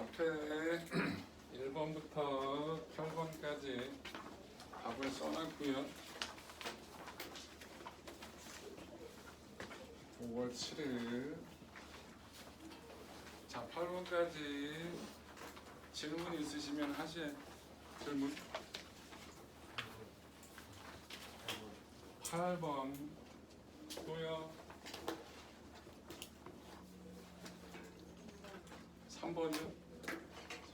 앞에 1번부터 8번까지 답을 써놨고요. 5월 7일. 자 8번까지 질문 있으시면 하실 질문. 8번. 또요. 3번이요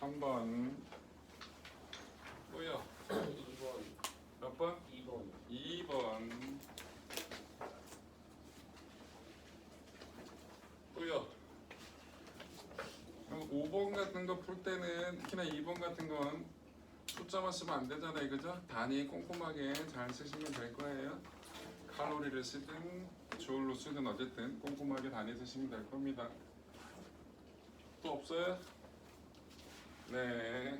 3번. 또요 2번, 몇 번? 2번, 2번. 또요 그럼 5번 같은 거 풀 때는 특히나 2번 같은 건 숫자만 쓰면 안 되잖아요. 그죠? 단위 꼼꼼하게 잘 쓰시면 될 거예요. 칼로리를 쓰든 조울로 쓰든 어쨌든 꼼꼼하게 단위 쓰시면 될 겁니다. 또 없어요? 네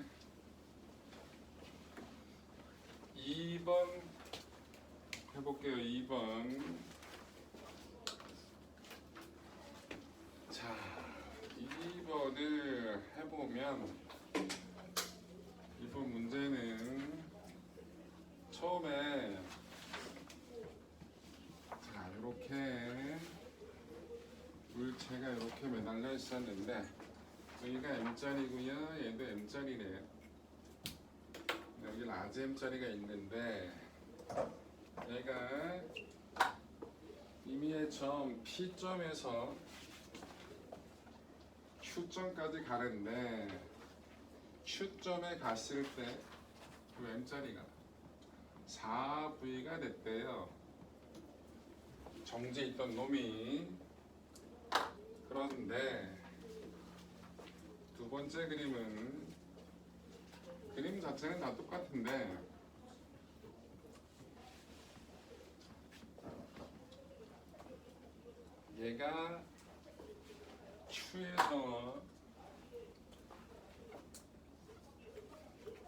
2번 해볼게요. 2번. 자, 2번을 해보면 이번 문제는 처음에 자 이렇게 물체가 이렇게 매달려 있었는데 여기가 M자리고요. 얘도 M자리래요. 여기 라지 M자리가 있는데 얘가 임의의 점 P점에서 Q점까지 가는데 Q점에 갔을 때 그 M자리가 4V가 됐대요. 정지에 있던 놈이 그런데 두 번째 그림은 그림 자체는 다 똑같은데 얘가 Q에서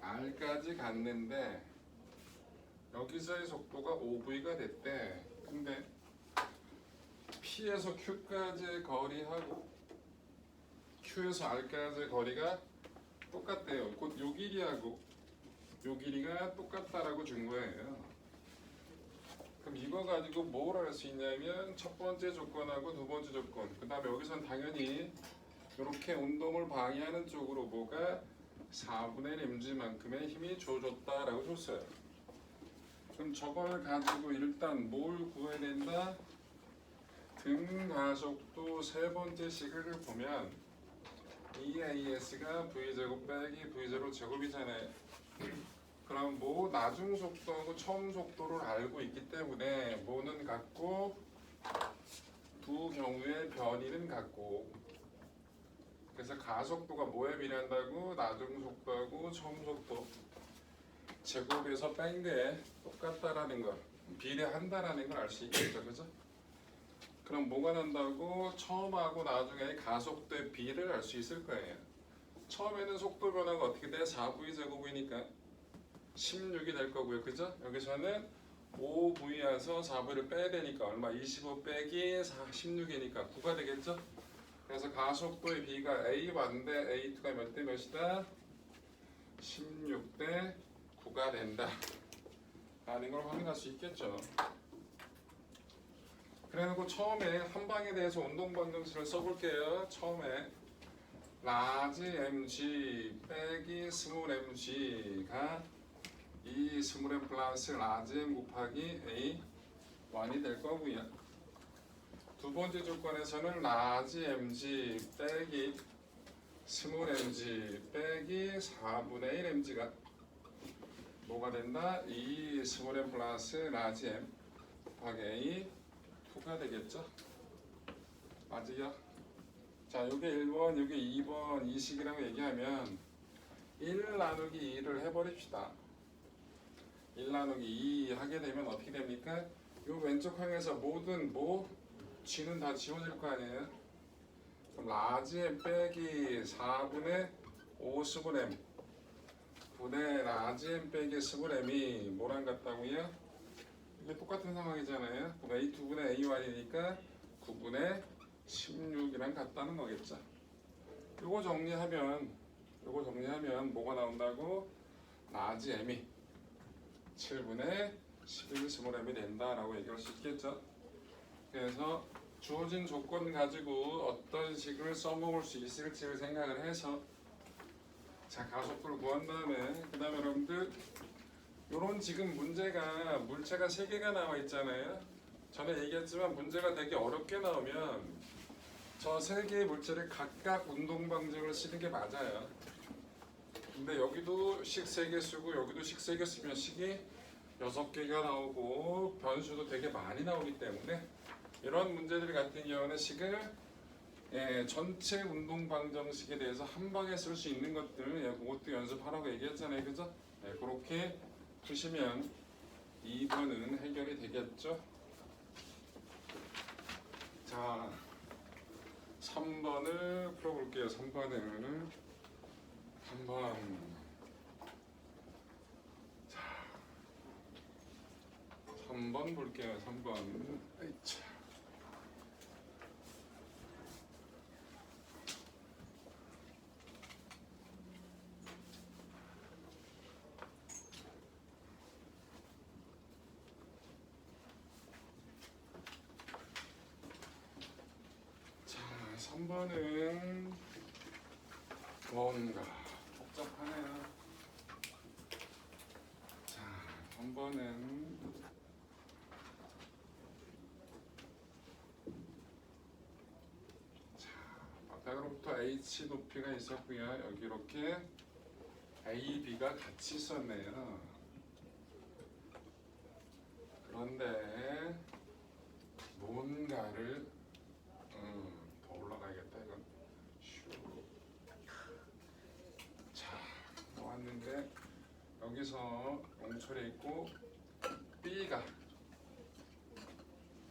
R까지 갔는데 여기서의 속도가 5V가 됐대. 근데 P에서 Q까지의 거리하고 Q에서 R까지의 거리가 똑같대요. 곧 요 길이하고 요 길이가 똑같다라고 준 거예요. 그럼 이거 가지고 뭘할수 있냐면 첫 번째 조건하고 두 번째 조건 그 다음에 여기선 당연히 이렇게 운동을 방해하는 쪽으로 뭐가 4분의 mg만큼의 힘이 줘줬다라고 줬어요. 그럼 저걸 가지고 일단 뭘 구해야 된다? 등 가속도 세 번째 식을 보면 EAS가 V제곱 빼기 V0 제곱이잖아요. 그럼 뭐 나중 속도하고 처음 속도를 알고 있기 때문에 뭐는 같고 두 경우의 변이는 같고 그래서 가속도가 뭐에 비례한다고 나중 속도하고 처음 속도 제곱에서 뺀 게 똑같다라는 걸 비례한다라는 걸 알 수 있겠죠, 그죠? 그럼 뭐가 난다고 처음하고 나중에 가속도의 비를 알 수 있을 거예요. 처음에는 속도 변화가 어떻게 돼? 4V 제곱이니까 16이 될 거고요. 그죠? 여기서는 5V에서 4V를 빼야 되니까 얼마? 25 빼기 4, 16이니까 9가 되겠죠? 그래서 가속도의 B가 A 반대 A2가 몇 대 몇이다? 16대 9가 된다. 라는 걸 확인할 수 있겠죠. 그래놓고 처음에 한 방에 대해서 운동 방정식을 써볼게요. 처음에 라지 mg 빼기 스몰 mg가 이 스몰 m 플러스 라지 m 곱하기 a 1이 될 거고요. 두 번째 조건에서는 라지 mg 빼기 스몰 mg 빼기 4분의 1 mg가 뭐가 된다? 이 스몰 m 플러스 라지 m 곱하기 a 2가 되겠죠? 맞으요? 자, 요게 1번, 요게 2번 이 식이라고 얘기하면 1 나누기 2를 해버립시다. 1 나누기 2 하게 되면 어떻게 됩니까? 요 왼쪽 항에서 모든 뭐 g는 다 지워질 거 아니에요? 그럼 라지 m 빼기 4분의 5 스몰 m 분의 라지 m 빼기 스몰 m이 뭐랑 같다고요? 이게 똑같은 상황이잖아요. 그럼 A 2분의 A1이니까 9분의 16이랑 같다는 거겠죠. 이거 정리하면 요거 정리하면 뭐가 나온다고? 라지 m이 7분의 11 스몰 m이 된다라고 얘기할 수 있겠죠. 그래서 주어진 조건 가지고 어떤 식을 써먹을 수 있을지를 생각을 해서 자 가속도를 구한 다음에 그 다음에 여러분들 요런 지금 문제가 물체가 세 개가 나와 있잖아요. 전에 얘기했지만 문제가 되게 어렵게 나오면 저 세 개의 물체를 각각 운동 방정을 쓰는 게 맞아요. 근데 여기도 식 세 개 쓰고 여기도 식 세 개 쓰면 식이 여섯 개가 나오고 변수도 되게 많이 나오기 때문에 이런 문제들 같은 경우는 식을 예, 전체 운동 방정식에 대해서 한 방에 쓸 수 있는 것들 예, 그것도 연습하라고 얘기했잖아요, 그죠? 예, 그렇게 푸시면 2번은 해결이 되겠죠. 자, 3번을 풀어볼게요. 3번을 3번 자, 3번 볼게요. 3번 아이차. 자, 3번은 뭔가 복잡하네요. 자, 3번은 자, 바닥으로부터 H 높이가 있었고요. 여기 이렇게 A, B가 같이 있었네요. 그런데 뭔가를 음, 더 올라가야겠다 이건. 슈. 자, 나왔는데 여기서 용철이 있고 B가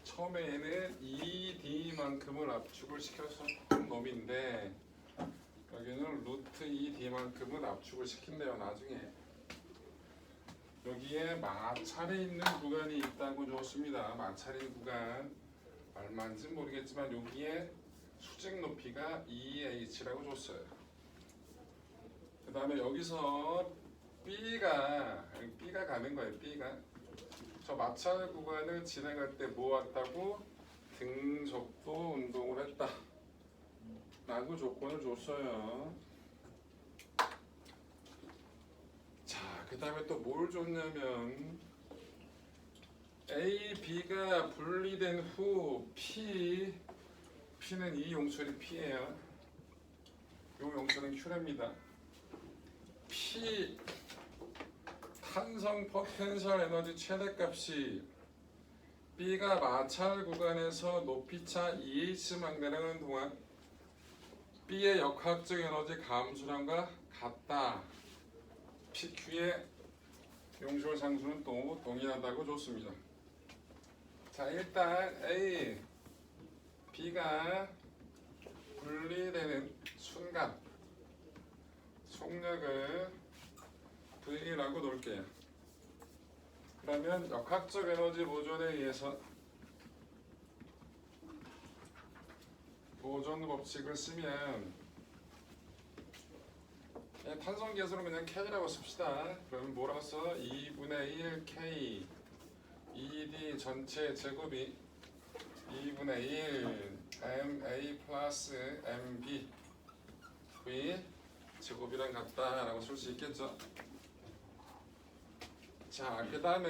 처음에는 2D만큼을 압축을 시켜서 한 놈인데 여기는 루트 2D만큼을 압축을 시킨대요 나중에. 여기에 마찰이 있는 구간이 있다고 줬습니다. 마찰인 구간. 얼마인지 모르겠지만 여기에 수직 높이가 2h라고 줬어요. 그 다음에 여기서 B가 B가 가는 거예요. B가 저 마찰 구간을 지나갈 때뭐 왔다고 등속도 운동을 했다. 라고 조건을 줬어요. 자, 그 다음에 또 뭘 줬냐면 A, B가 분리된 후 P, P는 이 용철이 P예요. 이 용철은 Q랍니다. P 탄성 포텐셜 에너지 최대값이 B가 마찰 구간에서 높이차 EH만 내려가는 동안 B의 역학적 에너지 감소량과 같다. PQ의 용절 상수는 또 동일하다고 줬습니다. 자 일단 A, B가 분리되는 순간 속력을 V라고 놓을게요. 그러면 역학적 에너지 보존에 의해서 보존 법칙을 쓰면 탄성 계수는 그냥 K라고 씁시다. 그러면 뭐라고 써? 2분의 1 K ED 전체 제곱이 2분의 1 MA 플러스 MB V 제곱이랑 같다라고 쓸 수 있겠죠. 자, 그 다음에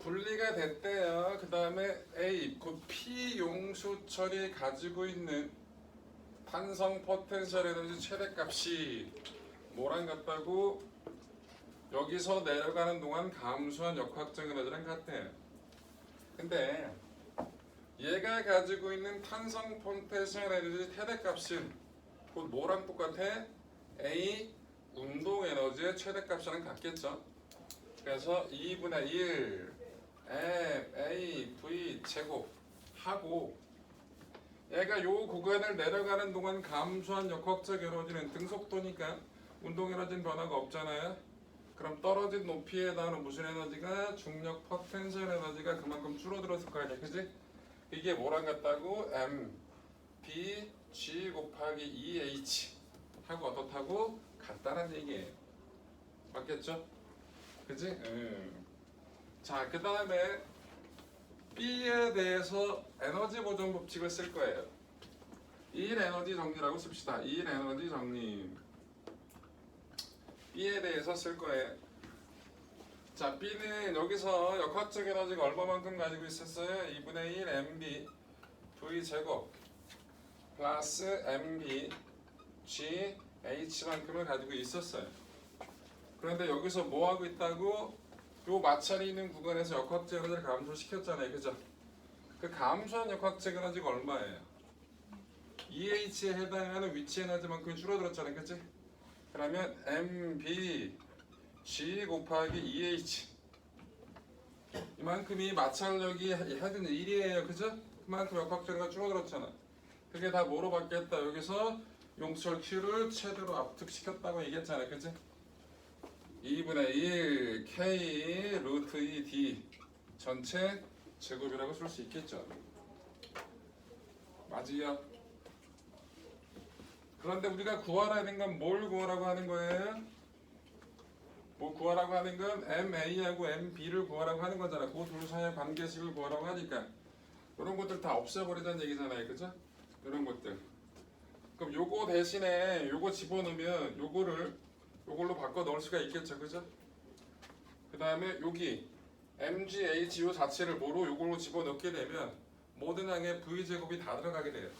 분리가 됐대요. 그 다음에 A, 그 P 용수철이 가지고 있는 탄성 포텐셜 에너지 최대값이 뭐랑 같다고 여기서 내려가는 동안 감소한 역학적 에너지랑 같아요. 근데 얘가 가지고 있는 탄성 포텐셜 에너지 최대값은 곧 뭐랑 똑같아? A 운동 에너지의 최대값이랑 같겠죠. 그래서 2분의 1 M A V 제곱 하고 얘가 요 구간을 내려가는 동안 감소한 역학적 에너지는 등속도니까 운동 에너지는 변화가 없잖아요. 그럼 떨어진 높이에 해당하는 무슨 에너지가 중력 포텐셜 에너지가 그만큼 줄어들었을 거 아니야, 그지? 이게 뭐랑 같다고? M B G 곱하기 곱하기 2H 하고 어떻다고 같다는 얘기예요. 맞겠죠? 그지? 음. 자, 그 다음에 B에 대해서 에너지 보존 법칙을 쓸 거예요. 1 에너지 정리라고 씁시다. 1 에너지 정리. B에 대해서 쓸 거예요. 자, B는 여기서 역학적 에너지가 얼마만큼 가지고 있었어요? 2분의 1 MB V 제곱 플러스 MB G H만큼을 가지고 있었어요. 그런데 여기서 뭐 하고 있다고? 요 마찰이 있는 구간에서 에너지를 감소시켰잖아요. 그죠? 그 감소한 역학적 에너지가 얼마예요? EH에 해당하는 위치 에너지만큼 줄어들었잖아요. 그치? 그러면 MB G 곱하기 EH 이만큼이 마찰력이 하든 1이에요. 그죠? 그만큼 역학적으로 줄어들었잖아. 그게 다 뭐로 바뀌었다. 여기서 용철 Q를 최대로 압축시켰다고 얘기했잖아요. 그치? 2분의 1 K 루트 2 D 전체 제곱이라고 쓸 수 있겠죠. 맞이요? 그런데 우리가 구하라는 건 뭘 구하라고 하는 거예요? 뭐 구하라고 하는 건 MA하고 MB를 구하라고 하는 거잖아. 그 둘 사이의 관계식을 구하라고 하니까 이런 것들 다 없애버리자는 얘기잖아요. 그죠? 이런 것들. 그럼 요거 대신에 요거 집어넣으면 요거를 요걸로 바꿔 넣을 수가 있겠죠. 그죠? 그 다음에 여기 MGH 요 자체를 뭐로 요걸로 집어넣게 되면 모든 항에 V제곱이 다 들어가게 돼요.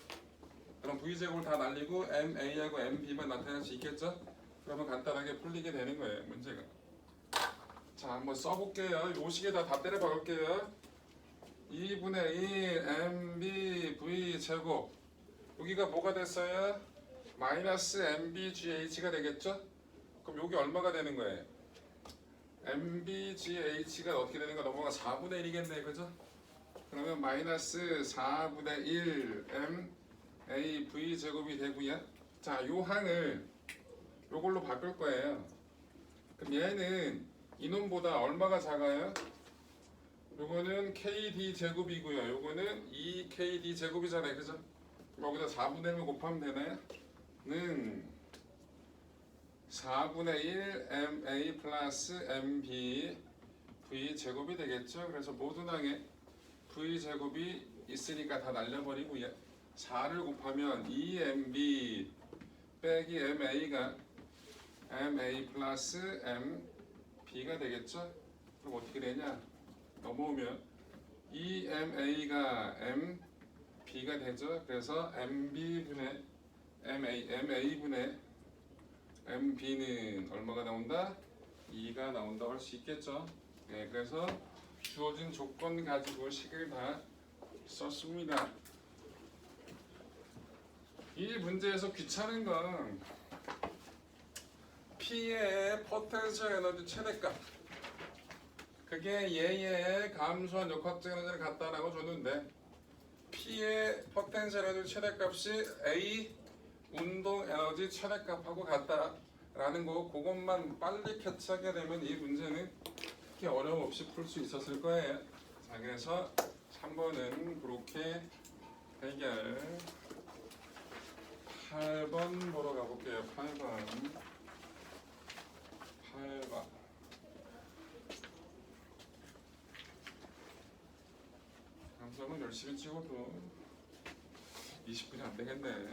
그럼 V제곱을 다 날리고 MA하고 MB만 나타낼 수 있겠죠? 그러면 간단하게 풀리게 되는 거예요. 문제가. 자, 한번 써볼게요. 요 식에다 다 때려 박을게요. 2분의 1 MB V 제곱 여기가 뭐가 됐어요? 마이너스 MBGH가 되겠죠? 그럼 여기 얼마가 되는 거예요? MBGH가 어떻게 되는 거 넘어가 4분의 1이겠네 그죠? 그러면 마이너스 4분의 1 M A V 제곱이 되고요. 자, 요 항을 요걸로 바꿀 거예요. 그럼 얘는 이놈보다 얼마가 작아요? 요거는 KD 제곱이고요. 요거는 2KD 제곱이잖아요. 그죠? 여기다 4분의 1 곱하면 되나요? 는 4분의 1 MA 플러스 MB V 제곱이 되겠죠. 그래서 모든 항에 V 제곱이 있으니까 다 날려버리고요. 4를 곱하면 2MB 빼기 MA가 MA 플러스 MB가 되겠죠. 그럼 어떻게 되냐? 넘어오면 2MA가 MB가 되죠. 그래서 MB분의 MA, MA분의 MB는 얼마가 나온다? 2가 나온다고 할 수 있겠죠. 네, 그래서 주어진 조건 가지고 식을 다 썼습니다. 이 문제에서 귀찮은 건 P의 포텐셜 에너지 최대값 그게 얘의 감소한 역학적 에너지를 갖다라고 줬는데 P의 포텐셜 에너지 최대값이 A 운동 에너지 최대값하고 같다라는 거 그것만 빨리 캐치하게 되면 이 문제는 그렇게 어려움 없이 풀 수 있었을 거예요. 자 그래서 3번은 그렇게 해결 8번 보러 가볼게요. 8번 8번 감성은 열심히 찍어도 20분이 안 되겠네.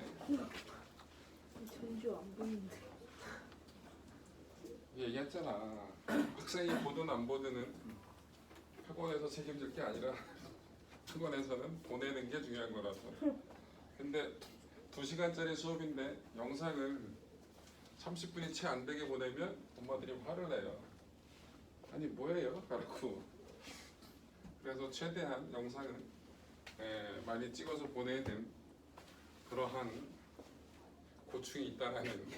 전주 안 보이는데. 얘기했잖아. 학생이 보든 안 보든은 학원에서 책임질 게 아니라 학원에서는 보내는 게 중요한 거라서. 근데 2시간짜리 수업인데 영상을 30분이 채 안 되게 보내면 엄마들이 화를 내요. 아니 뭐예요? 라고. 그래서 최대한 영상은 에, 많이 찍어서 보내는 그러한 고충이 있다라는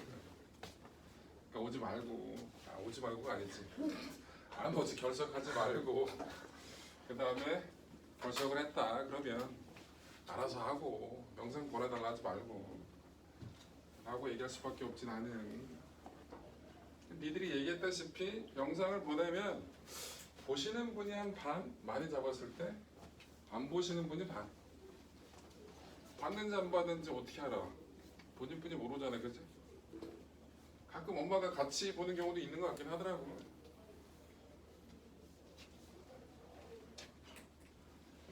그러니까 오지 말고 아, 오지 말고가 아니지. 안 오지 결석하지 말고. 그 다음에 결석을 했다 그러면 알아서 하고 영상 보내달라 하지 말고. 라고 얘기할 수밖에 없지 나는. 니들이 얘기했다시피 영상을 보내면 보시는 분이 한 반 많이 잡았을 때 안 보시는 분이 반 받는지 안 받는지 어떻게 알아 본인뿐이 모르잖아, 그지? 가끔 엄마가 같이 보는 경우도 있는 것 같긴 하더라고.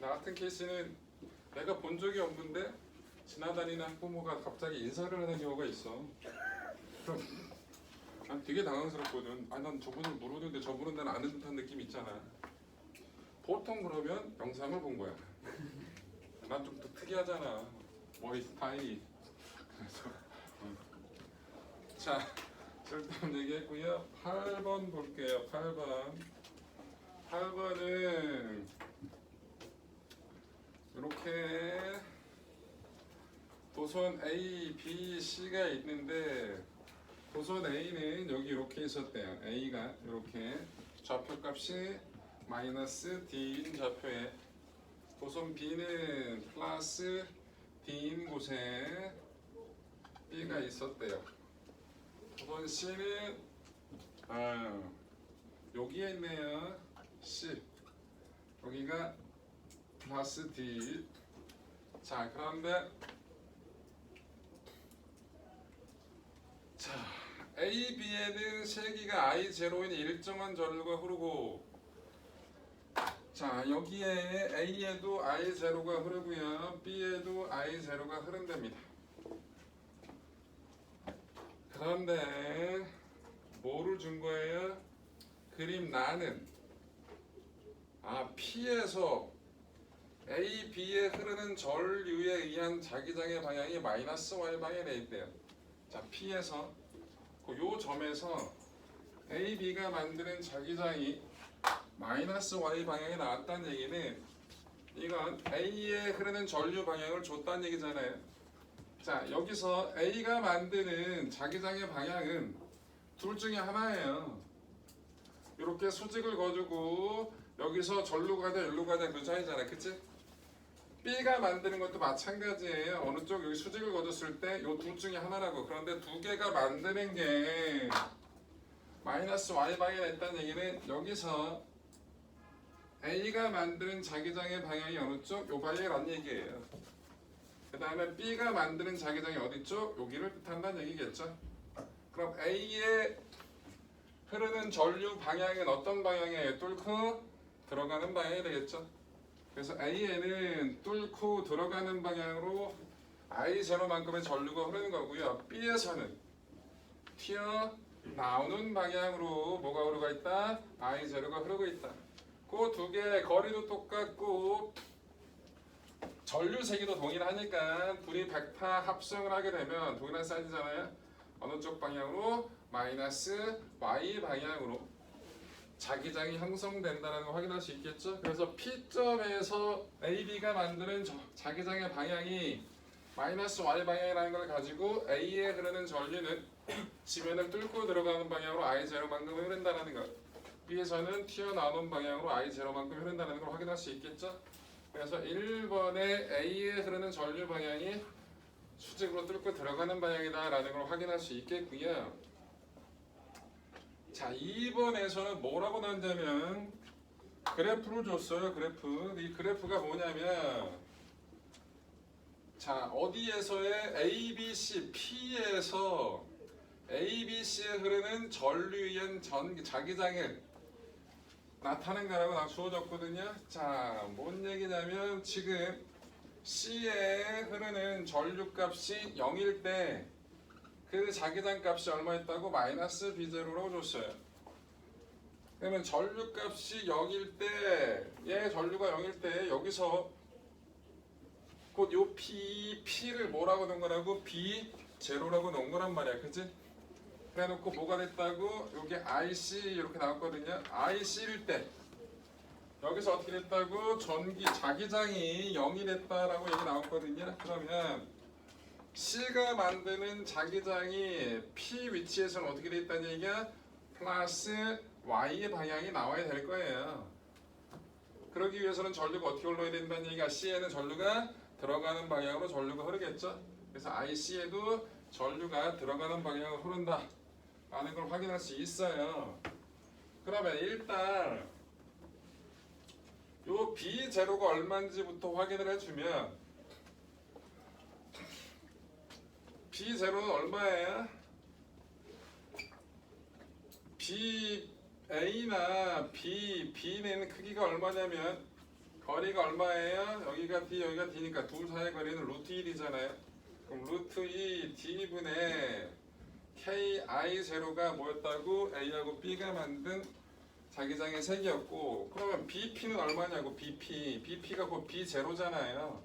나 같은 케이스는 내가 본 적이 없는데 지나다니는 학부모가 갑자기 인사를 하는 경우가 있어. 그럼 난 되게 당황스럽거든. 아, 난 저분을 모르는데 저분은 난 아는 듯한 느낌 있잖아. 보통 그러면 영상을 본 거야. 난 좀 더 특이하잖아. 머리 스타일이. 그래서 음. 자, 쓸데없는 얘기했고요. 8번 볼게요. 8번. 8번은 이렇게 도선 A, B, C가 있는데 도선 A는 여기 이렇게 있었대요. A가 이렇게 좌표값이 마이너스 D인 좌표에 도선 B는 플러스 D인 곳에 B가 있었대요. 도선 C는 아, 여기에 있네요. C 여기가 플러스 D 자 그런데 자 A, B에는 세기가 I 제로인 일정한 전류가 흐르고 자 여기에 A에도 I 제로가 흐르고요 B에도 I 제로가 흐른답니다 그런데 뭐를 준 거예요? 그림 나는 아 P에서 A, B에 흐르는 전류에 의한 자기장의 방향이 마이너스 Y 방향에 돼 있대요. 자, P에서 그요 점에서 A, B가 만드는 자기장이 마이너스 Y 방향에 나왔다는 얘기는 이건 A에 흐르는 전류 방향을 줬다는 얘기잖아요. 자, 여기서 A가 만드는 자기장의 방향은 둘 중에 하나예요. 이렇게 수직을 거두고 여기서 절로 가자, 여기로 가자 그 차이잖아, 그치? B가 만드는 것도 마찬가지예요. 어느 쪽 여기 수직을 거뒀을 때 이 둘 중에 하나라고. 그런데 두 개가 만드는 게 마이너스 y 방향에 있다는 얘기는 여기서 A가 만드는 자기장의 방향이 어느 쪽? 요 방향이라는 얘기예요. 그 다음에 B가 만드는 자기장이 어디 쪽? 여기를 뜻한다는 얘기겠죠. 그럼 A에 흐르는 전류 방향은 어떤 방향이에요? 뚫고 들어가는 방향이 되겠죠. 그래서 A에는 뚫고 들어가는 방향으로 I 제로만큼의 전류가 흐르는 거고요. B에서는 튀어 나오는 방향으로 뭐가 흐르고 있다? I 제로가 흐르고 있다. 그 두 개의 거리도 똑같고 전류 세기도 동일하니까 둘이 백타 합성을 하게 되면 동일한 사이즈잖아요. 어느 쪽 방향으로 마이너스 y 방향으로 자기장이 형성된다는 걸 확인할 수 있겠죠. 그래서 P점에서 AB가 만드는 저- 자기장의 방향이 마이너스 y 방향이라는 걸 가지고 A에 흐르는 전류는 지면을 뚫고 들어가는 방향으로 I 제로만큼 흐른다는 것. B에서는 튀어나오는 방향으로 I 제로만큼 흐른다는 걸 확인할 수 있겠죠. 그래서 1번에 A에 흐르는 전류 방향이 수직으로 뚫고 들어가는 방향이다라는 걸 확인할 수 있겠고요. 자, 2번에서는 뭐라고 나왔냐면 그래프를 줬어요. 그래프. 이 그래프가 뭐냐면 자, 어디에서의 A, B, C, P에서 A, B, C에 흐르는 전류의 전 자기장을 나타낸다라고 나 주어졌거든요. 자, 뭔 얘기냐면 지금 C에 흐르는 전류값이 0일 때 그 자기장 값이 얼마였다고 마이너스 B0라고 줬어요. 그러면 전류값이 0일 때, 얘 전류가 0일 때 여기서 곧요 P, P를 뭐라고 넣은 거라고? B 제로라고 넣은 거란 말이야, 그치? 그래놓고 뭐가 됐다고? 여기 IC 이렇게 나왔거든요. IC일 때 여기서 어떻게 됐다고? 전기 자기장이 0이 됐다라고 얘기 나왔거든요. 그러면 C가 만드는 자기장이 P 위치에서는 어떻게 돼 있다는 얘기야? 플러스 Y의 방향이 나와야 될 거예요. 그러기 위해서는 전류가 어떻게 흘러야 된다는 얘기가 C에는 전류가 들어가는 방향으로 전류가 흐르겠죠. 그래서 IC에도 전류가 들어가는 방향으로 흐른다. 라는 걸 확인할 수 있어요. 그러면 일단 요 B 제로가 얼마인지부터 확인을 해주면 B 제로는 얼마예요? B A나 B B는 크기가 얼마냐면 거리가 얼마예요? 여기가 D 여기가 D니까 둘 사이의 거리는 루트 1이잖아요. 그럼 루트 2 D분의 KI 제로가 뭐였다고? A하고 B가 만든 자기장의 색이었고 그러면 BP는 얼마냐고 BP BP가 곧 B 제로잖아요.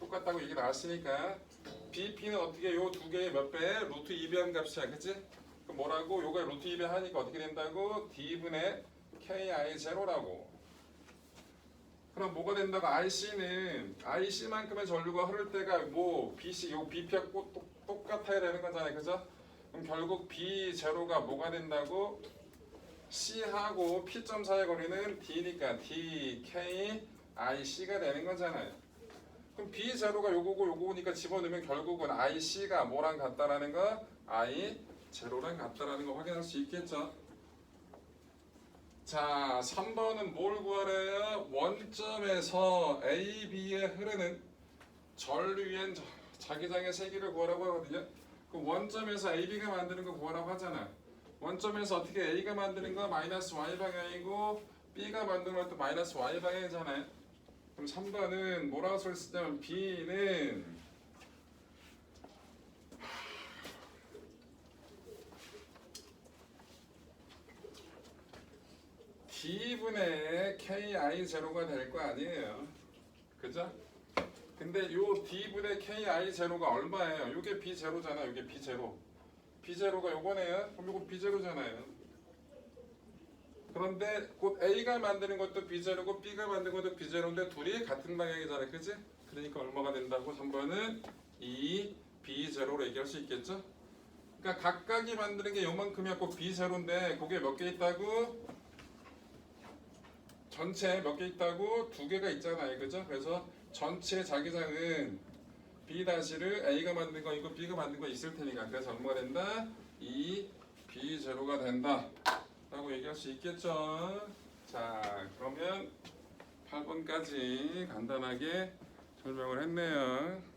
똑같다고 얘기 나왔으니까 BP는 어떻게 요 두 개의 몇 배? 루트 2배한 값이야, 그치? 그럼 뭐라고? 요가 루트 2배 하니까 어떻게 된다고? D분의 KI 제로라고. 그럼 뭐가 된다고? IC는 IC만큼의 전류가 흐를 때가 뭐 BC 요 BP하고 똑- 똑같아야 되는 거잖아요, 그죠? 그럼 결국 B 제로가 뭐가 된다고? C하고 P점 사이의 거리는 D니까 D, K, I, C가 되는 거잖아요. 그럼 B 제로가 요거고 요거니까 집어넣으면 결국은 I, C가 뭐랑 같다라는 거? I 제로랑 같다라는 거 확인할 수 있겠죠? 자, 3번은 뭘 구하래요? 원점에서 A, B에 흐르는 전류엔 자- 자기장의 세기를 구하라고 하거든요. 그 원점에서 A, B가 만드는 거 구하라고 하잖아. 원점에서 어떻게 A가 만드는 거 마이너스 Y 방향이고 B가 만드는 것도 마이너스 Y 방향이잖아요. 그럼 3번은 뭐라고 써 있으냐면 B는 D분의 KI 제로가 될 거 아니에요. 그죠? 근데 요 D분의 KI 제로가 얼마예요? 요게 B 제로잖아. 요게 B 제로. B 제로가 요거네요. 그럼 요거 B 제로잖아요. 그런데 곧 A가 만드는 것도 B 제로고 B가 만드는 것도 B 제로인데 둘이 같은 방향이잖아요. 그지? 그러니까 얼마가 된다고? 3번은 2 B 제로로 얘기할 수 있겠죠? 그러니까 각각이 만드는 게 요만큼이었고 B 제로인데 그게 몇 개 있다고? 전체 몇 개 있다고? 두 개가 있잖아요. 그죠? 그래서 전체 자기장은 B 다시를 A가 만든 거 있고 B가 만든 거 있을 테니까 그래서 얼마가 된다? 2 B 제로가 된다. 라고 얘기할 수 있겠죠. 자, 그러면 8번까지 간단하게 설명을 했네요.